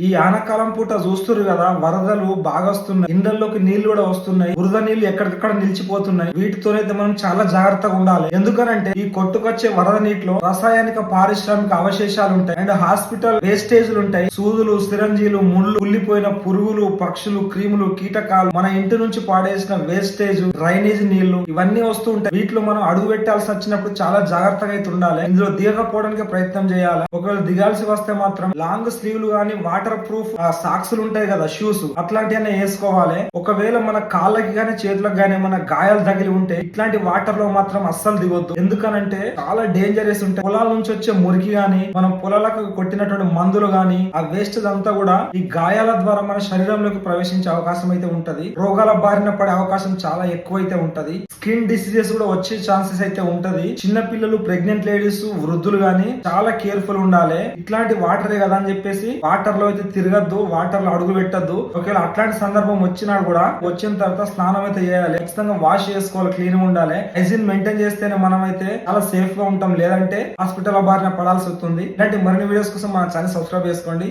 ఈ ఆనకాలం పూట చూస్తున్నారు కదా వరదలు బాగా వస్తున్నాయి. ఇండ్లలోకి నీళ్ళు కూడా వస్తున్నాయి. బురద నీళ్ళు ఎక్కడికక్కడ నిలిచిపోతున్నాయి. వీటితోనైతే మనం చాలా జాగ్రత్తగా ఉండాలి. ఎందుకనంటే ఈ కొట్టుకొచ్చే వరద నీటిలో రసాయనిక పారిశ్రామిక అవశేషాలు ఉంటాయి. అండ్ హాస్పిటల్ వేస్టేజ్లు ఉంటాయి. సూదులు సిరంజీలు ముళ్ళు ఉల్లిపోయిన పురుగులు పక్షులు క్రీములు కీటకాలు మన ఇంటి నుంచి పాడేసిన వేస్టేజ్ డ్రైనేజ్ నీళ్ళు ఇవన్నీ వస్తూ ఉంటాయి. వీటిలో మనం అడుగు పెట్టాల్సి వచ్చినప్పుడు చాలా జాగ్రత్తగా అయితే ఉండాలి. ఇందులో దిగకపోవడానికి ప్రయత్నం చేయాలి. ఒకవేళ దిగాల్సి వస్తే మాత్రం లాంగ్ స్లీవ్లు గానీ వాటర్ ప్రూఫ్ సాక్స్లు ఉంటాయి కదా షూస్ అట్లాంటివన్నీ వేసుకోవాలి. ఒకవేళ మన కాళ్ళకి గానీ చేతులకు గానీ మన గాయాలు తగిలి ఉంటే ఇట్లాంటి వాటర్లో మాత్రం అస్సలు దిగొద్దు. ఎందుకనంటే చాలా డేంజరస్ ఉంటాయి. పొలాల నుంచి వచ్చే మురికి గాని మనం పొలాలకు కొట్టినటువంటి మందులు గాని ఆ వేస్ట్ అంతా కూడా ఈ గాయాల ద్వారా మన శరీరంలోకి ప్రవేశించే అవకాశం అయితే ఉంటది. రోగాల బారిన పడే అవకాశం చాలా ఎక్కువైతే ఉంటది. స్కిన్ డిసీజెస్ కూడా వచ్చే ఛాన్సెస్ అయితే ఉంటది. చిన్న పిల్లలు ప్రెగ్నెంట్ లేడీస్ వృద్ధులు గాని చాలా కేర్ఫుల్ ఉండాలి. ఇట్లాంటి వాటరే కదా అని చెప్పేసి వాటర్లో అయితే తిరగద్దు వాటర్లో అడుగు పెట్టద్దు ఒకవేళ అట్లాంటి సందర్భం వచ్చినా కూడా వచ్చిన తర్వాత స్నానం అయితే చేయాలి. ఖచ్చితంగా వాష్ చేసుకోవాలి క్లీన్ ఉండాలి. హైజీన్ మెయింటైన్ చేస్తేనే మనం అయితే చాలా సేఫ్గా ఉంటాం. లేదంటే హాస్పిటల్ బారిన పడాల్సి వస్తుంది. ఇలాంటి మరిన్ని వీడియోస్ కోసం మన ఛానల్ సబ్స్క్రైబ్ చేసుకోండి.